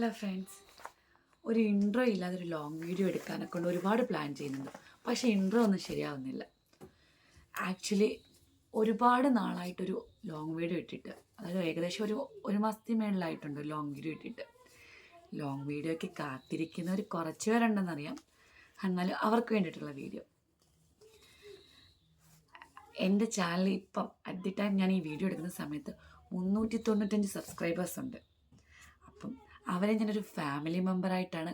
Hello friends ഒരു intro ഇല്ലാതെ ഒരു ലോങ് വീഡിയോ എടുക്കാനെ കൊണ്ട് ഒരുപാട് പ്ലാൻ ചെയ്യുന്നുണ്ട്. പക്ഷേ ഇൻട്രോ ഒന്നും ശരിയാവുന്നില്ല. ആക്ച്വലി ഒരുപാട് നാളായിട്ടൊരു ലോങ് വീഡിയോ ഇട്ടിട്ട് അതായത് ഏകദേശം ഒരു ഒരു മാസത്തിന് മേളിലായിട്ടുണ്ട് ലോങ് വീഡിയോ ഇട്ടിട്ട്. ലോങ് വീഡിയോയ്ക്ക് കാത്തിരിക്കുന്നവർ കുറച്ച് പേരുണ്ടെന്നറിയാം. എന്നാലും അവർക്ക് വേണ്ടിയിട്ടുള്ള വീഡിയോ എന്റെ ചാനൽ ഇപ്പം അറ്റ് ദി ടൈം ഞാൻ ഈ വീഡിയോ എടുക്കുന്ന സമയത്ത് മുന്നൂറ്റി തൊണ്ണൂറ്റഞ്ച് സബ്സ്ക്രൈബേഴ്സ് ഉണ്ട്. അവരെ ഞാനൊരു ഫാമിലി മെമ്പറായിട്ടാണ്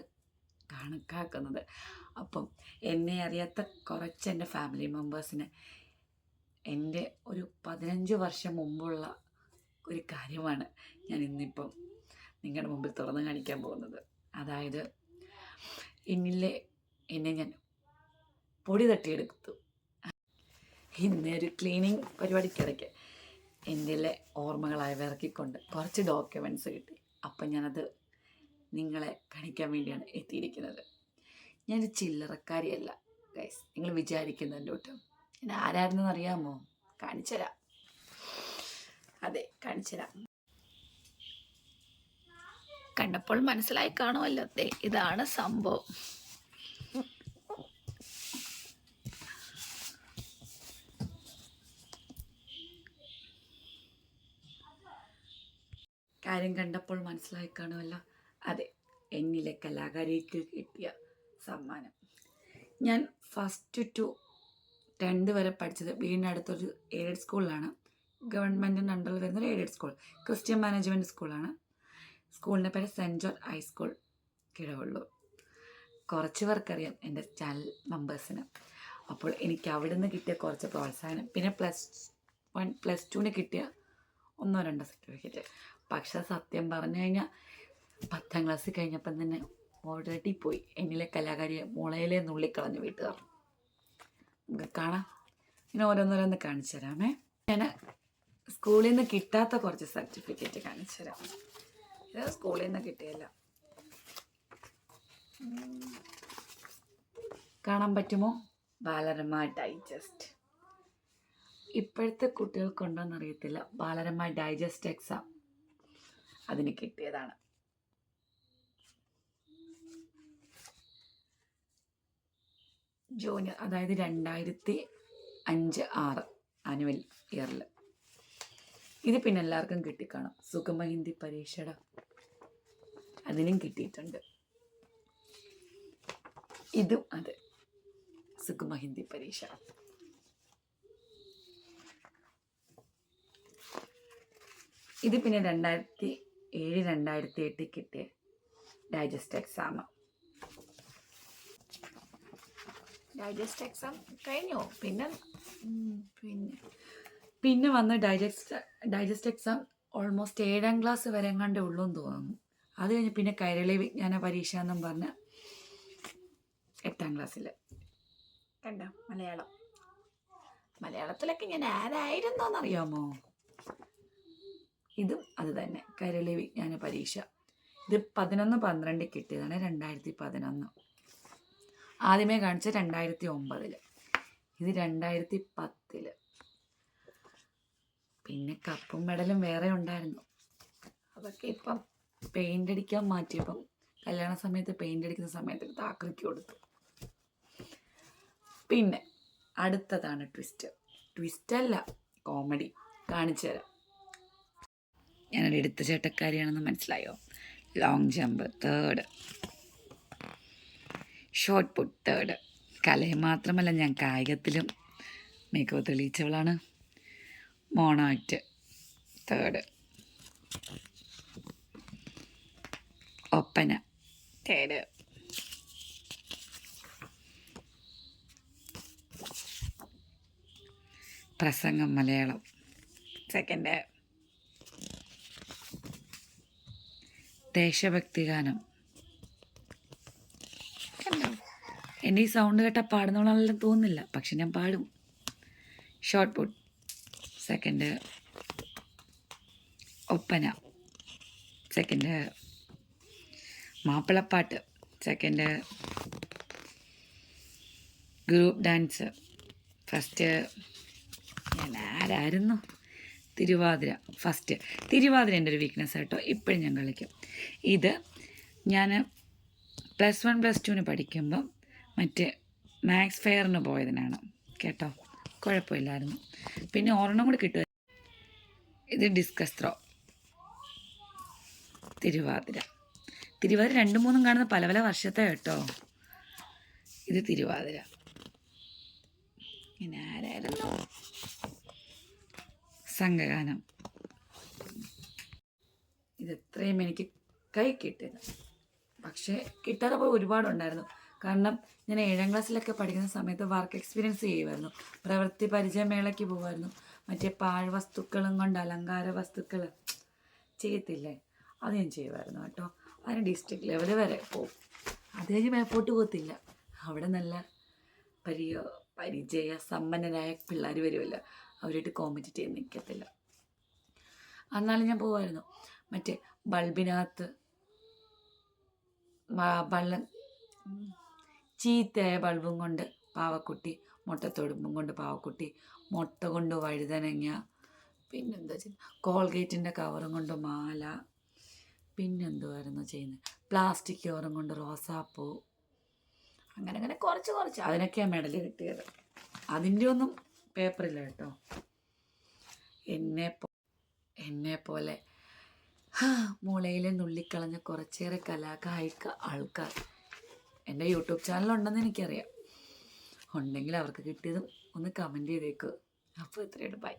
കണക്കാക്കുന്നത്. അപ്പം എന്നെ അറിയാത്ത കുറച്ച് എന്റെ ഫാമിലി മെമ്പേഴ്സിന് എന്റെ ഒരു പതിനഞ്ച് വർഷം മുമ്പുള്ള ഒരു കാര്യമാണ് ഞാൻ ഇന്നിപ്പം നിങ്ങളുടെ മുമ്പിൽ തുറന്ന് കാണിക്കാൻ പോകുന്നത്. അതായത് ഇന്നിലെ എന്നെ ഞാൻ പൊടി തട്ടിയെടുത്തു. ഇന്ന് ഒരു ക്ലീനിങ് പരിപാടിക്കിടയ്ക്ക് എന്റെ ഓർമ്മകളായി വിറക്കിക്കൊണ്ട് കുറച്ച് ഡോക്യുമെന്റ്സ് കിട്ടി. അപ്പം ഞാനത് നിങ്ങളെ കാണിക്കാൻ വേണ്ടിയാണ് എത്തിയിരിക്കുന്നത്. ഞാനൊരു ചില്ലറക്കാരിയല്ല ഗൈസ് നിങ്ങൾ വിചാരിക്കുന്നുണ്ട് കേട്ടോ. ഞാൻ ആരായിരുന്നെന്ന് അറിയാമോ? കാണിച്ചുതരാം. അതെ കാണിച്ചുതരാം. കണ്ടപ്പോൾ മനസ്സിലായി കാണുമല്ലോ. അതെ ഇതാണ് സംഭവം. കാര്യം കണ്ടപ്പോൾ മനസ്സിലായി കാണുമല്ലോ. അതെ എന്നിലെ കലാകാരിക്ക് കിട്ടിയ സമ്മാനം. ഞാൻ ഫസ്റ്റ് ടു ടെൻത്ത് വരെ പഠിച്ചത് വീടിനടുത്തൊരു എയ്ഡഡ് സ്കൂളിലാണ് ഗവൺമെന്റിന്റെ അണ്ടറിൽ വരുന്ന ഒരു എയ്ഡഡ് സ്കൂൾ ക്രിസ്ത്യൻ മാനേജ്മെന്റ് സ്കൂളാണ് സ്കൂളിന്റെ പേര് സെന്റ് ജോർജ് ഹൈസ്കൂൾ കിഴവുള്ളൂ കുറച്ച് പേർക്കറിയാം എന്റെ ചാനൽ മെമ്പേഴ്സിന് അപ്പോൾ എനിക്ക് അവിടെ നിന്ന് കിട്ടിയ കുറച്ച് പ്രോത്സാഹനം പിന്നെ പ്ലസ് വൺ പ്ലസ് ടുവിന് കിട്ടിയ ഒന്നോ രണ്ടോ സർട്ടിഫിക്കറ്റ് പക്ഷേ സത്യം പറഞ്ഞു കഴിഞ്ഞാൽ പത്താം ക്ലാസ് കഴിഞ്ഞപ്പം തന്നെ ഓൾറെഡി പോയി. എന്നിലെ കലാകാരിയെ മുളയിലെ നുള്ളിക്കളഞ്ഞു വീട്ടുകാർ. നമുക്ക് കാണാം. ഇങ്ങനെ ഓരോന്നോരോന്ന് കാണിച്ചു തരാമേ. ഞാൻ സ്കൂളിൽ നിന്ന് കിട്ടാത്ത കുറച്ച് സർട്ടിഫിക്കറ്റ് കാണിച്ചു തരാം. ഇത് സ്കൂളിൽ നിന്ന് കിട്ടിയല്ല. കാണാൻ പറ്റുമോ? ബാലരമ ഡൈജസ്റ്റ് ഇപ്പോഴത്തെ കുട്ടികൾക്കുണ്ടോയെന്ന് അറിയത്തില്ല. ബാലരമ ഡൈജസ്റ്റ് എക്സാം അതിന് കിട്ടിയതാണ്. ജൂനിയർ അതായത് രണ്ടായിരത്തി അഞ്ച് ആറ് ആനുവൽ ഇയറിൽ ഇത് പിന്നെ എല്ലാവർക്കും കിട്ടിക്കാണും. സുഗമ ഹിന്ദി പരീക്ഷയുടെ അതിനും കിട്ടിയിട്ടുണ്ട്. ഇതും അത്. സുഗമ ഹിന്ദി പരീക്ഷ. ഇത് പിന്നെ രണ്ടായിരത്തി ഏഴ് രണ്ടായിരത്തി എട്ടിൽ കിട്ടിയ ഡൈജസ്റ്റ് എക്സാം ഡൈജസ്റ്റ് എക്സാം കഴിഞ്ഞോ? പിന്നെ? പിന്നെ. പിന്നെ വന്ന് ഡൈജസ്റ്റ് ഡൈജസ്റ്റ് എക്സാം ഓൾമോസ്റ്റ് ഏഴാം ക്ലാസ് വരെ എങ്ങാണ്ടേ ഉള്ളൂ എന്ന് തോന്നുന്നു. അത് കഴിഞ്ഞ് പിന്നെ കൈരളി വിജ്ഞാന പരീക്ഷ എന്നും പറഞ്ഞ് എട്ടാം ക്ലാസ്സിൽ കണ്ടോ? മലയാളം. മലയാളത്തിലൊക്കെ ഞാൻ ആരായിരുന്നോന്നറിയാമോ? ഇതും അത് തന്നെ. കൈരളി വിജ്ഞാന പരീക്ഷ. ഇത് പതിനൊന്ന് പന്ത്രണ്ട് കിട്ടിയതാണ് രണ്ടായിരത്തി പതിനൊന്ന്. ആദ്യമേ കാണിച്ച രണ്ടായിരത്തി ഒമ്പതിൽ ഇത് രണ്ടായിരത്തി പത്തിൽ പിന്നെ കപ്പും മെഡലും വേറെ ഉണ്ടായിരുന്നു. അതൊക്കെ ഇപ്പം പെയിന്റ് അടിക്കാൻ മാറ്റിയപ്പം കല്യാണ സമയത്ത് പെയിന്റ് അടിക്കുന്ന സമയത്ത് താക്കറിക്ക് കൊടുത്തു. പിന്നെ അടുത്തതാണ് ട്വിസ്റ്റ് ട്വിസ്റ്റ് അല്ല കോമഡി കാണിച്ചു തരാം. ഞാനൊരു എടുത്ത ചേട്ടക്കാരിയാണെന്ന് മനസ്സിലായോ? Long jump third shot put third കലയെ മാത്രമല്ല ഞാൻ കായികത്തിലും മികവ് തെളിയിച്ചവളാണ്. Mono act third Oppana third പ്രസംഗം മലയാളം. സെക്കൻഡ് ദേശഭക്തി ഗാനം കണ്ടോ എന്റെ ഈ സൗണ്ട് കേട്ടാൽ പാടുന്നോളാണല്ലോ തോന്നുന്നില്ല. പക്ഷെ ഞാൻ പാടും. Shot put second Oppana. Second Mappilappattu. Second group dance first ഞാൻ ആരായിരുന്നു? തിരുവാതിര. ഫസ്റ്റ് തിരുവാതിര എന്റെ ഒരു വീക്ക്നെസ് കേട്ടോ ഇപ്പോഴും ഞാൻ കളിക്കും. ഇത് ഞാൻ പ്ലസ് വൺ പ്ലസ് ടുവിന് പഠിക്കുമ്പം മറ്റേ മാത്സ് ഫെയറിന് പോയതിനാണ്. കേട്ടോ? കുഴപ്പമില്ലായിരുന്നു. പിന്നെ ഒരെണ്ണം കൂടി കിട്ടുക ഇത് ഡിസ്കസ് ത്രോ തിരുവാതിര. തിരുവാതിര രണ്ടും മൂന്നും കാണുന്ന പല പല വർഷത്തെ കേട്ടോ. ഇത് തിരുവാതിര. പിന്നെ ആരായിരുന്നു? സംഘഗാനം. ഇത് ഇത്രയും എനിക്ക് കൈ കിട്ടിയത്. പക്ഷേ കിട്ടാതെ പോയി ഒരുപാടുണ്ടായിരുന്നു. കാരണം ഞാൻ ഏഴാം ക്ലാസ്സിലൊക്കെ പഠിക്കുന്ന സമയത്ത് വർക്ക് എക്സ്പീരിയൻസ് ചെയ്യുമായിരുന്നു പ്രവൃത്തി പരിചയമേളയ്ക്ക് പോകുമായിരുന്നു മറ്റേ പാഴ് വസ്തുക്കളും കൊണ്ട് അലങ്കാര വസ്തുക്കൾ ചെയ്യത്തില്ലേ? അത് ഞാൻ ചെയ്യുമായിരുന്നു കേട്ടോ. അതിന് ഡിസ്ട്രിക്ട് ലെവൽ വരെ പോകും അത് കഴിഞ്ഞ് മേപ്പോട്ട് പോകത്തില്ല. അവിടെ നല്ല പരിയോ പരിചയ സമ്പന്നരായ പിള്ളേർ വരുമല്ലോ അവരായിട്ട് കോമ്പറ്റീറ്റ് ചെയ്ത് നിൽക്കത്തില്ല അന്നാലും ഞാൻ പോകുമായിരുന്നു മറ്റേ ബൾബിനകത്ത് ബള്ള ചീത്തയായ ബൾബും കൊണ്ട് പാവക്കുട്ടി മുട്ട മുട്ടത്തൊടുമ്പും കൊണ്ട് പാവക്കുട്ടി മുട്ട കൊണ്ട് വഴുതനങ്ങ പിന്നെന്താ ചെയ്യുന്നത് കോൾഗേറ്റിന്റെ കവറും കൊണ്ട് മാല പിന്നെന്തുമായിരുന്നു ചെയ്യുന്നത് പ്ലാസ്റ്റിക് കവറും കൊണ്ട് റോസാപ്പൂ അങ്ങനെ അങ്ങനെ കുറച്ച് കുറച്ച്. അതിനൊക്കെയാണ് മെഡൽ കിട്ടിയത്. അതിന്റെ ഒന്നും പേപ്പറില്ല കേട്ടോ. എന്നെ എന്നെ പോലെ മൂളയിലെ നുള്ളിക്കളഞ്ഞ കുറച്ചേറെ കലാകായിക ആൾക്കാർ. എന്റെ യൂട്യൂബ് ചാനൽ ഉണ്ടെന്ന് എനിക്കറിയാം. ഉണ്ടെങ്കിൽ അവർക്ക് കിട്ടിയതും ഒന്ന് കമന്റ് ചെയ്തേക്കുക അപ്പോൾ ഇത്രയാണ് ബൈ